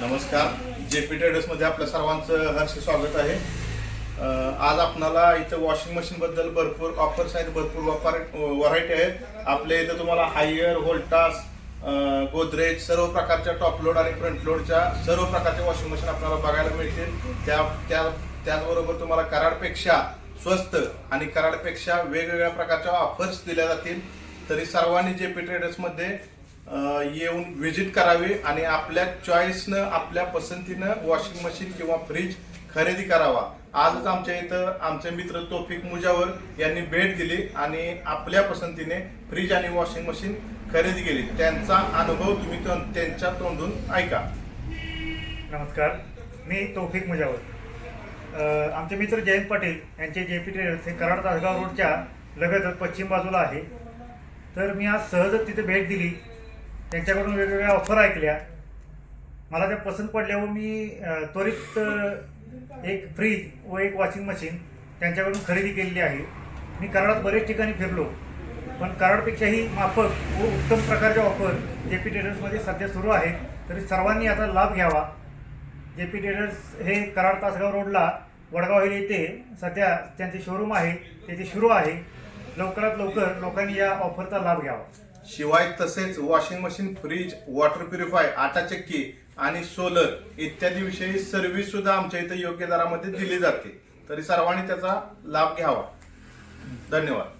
नमस्कार. J P ट्रेडर्समध्ये आपल्या सर्वांचं हर्ष स्वागत आहे. आज आपणाला इथं वॉशिंग मशीन बद्दल भरपूर ऑफर्स आहेत भरपूर व्हरायटी आहेत. आपल्या इथं तुम्हाला हायर व्होल्टास गोदरेज सर्व प्रकारच्या टॉप लोड आणि फ्रंट लोडच्या सर्व प्रकारच्या वॉशिंग मशीन आपल्याला बघायला मिळतील. त्या त्या त्याचबरोबर तुम्हाला कराडपेक्षा स्वस्त आणि कराडपेक्षा वेगवेगळ्या प्रकारच्या ऑफर्स दिल्या जातील. तरी सर्वांनी जे पी ट्रेडर्समध्ये येऊन व्हिजिट करावी आणि आपल्या चॉईसनं आपल्या पसंतीनं वॉशिंग मशीन किंवा फ्रीज खरेदी करावा. आजच आमच्या इथं आमचे मित्र तोफिक मुजावर यांनी भेट दिली आणि आपल्या पसंतीने फ्रीज आणि वॉशिंग मशीन खरेदी केली. त्यांचा अनुभव तुम्ही त्यांच्या तोंडून ऐका. नमस्कार. मी तोफिक मुजावर. आमचे मित्र जयंत पाटील यांचे जे पी ट्रेडर्स हे कराड तासगाव रोडच्या लगतच पश्चिम बाजूला आहे. तर मी आज सहजच तिथे भेट दिली. त्यांच्याकडून वेगवेगळ्या ऑफर ऐकल्या. मला त्या पसंत पडल्यावर मी त्वरित एक फ्रीज व एक वॉशिंग मशीन त्यांच्याकडून खरेदी केलेली आहे. मी कराडात बरेच ठिकाणी फिरलो पण कराडपेक्षाही माफक व उत्तम प्रकारच्या ऑफर जे पी ट्रेडर्समध्ये सध्या सुरू आहे तरी सर्वांनी याचा लाभ घ्यावा. जे पी ट्रेडर्स हे कराड तासगाव रोडला वडगाव हिल येथे सध्या त्यांचे शोरूम आहे त्याचे सुरू आहे. लवकरात लवकर लोकांनी या ऑफरचा लाभ घ्यावा. शिवाय तसेच washing machine fridge water purify आटा चक्की आणि सोलर इत्यादी विषयी सर्व्हिस सुद्धा आमच्या इथे योग्य दरामध्ये दिली जाते. तरी सर्वांनी त्याचा लाभ घ्यावा. धन्यवाद.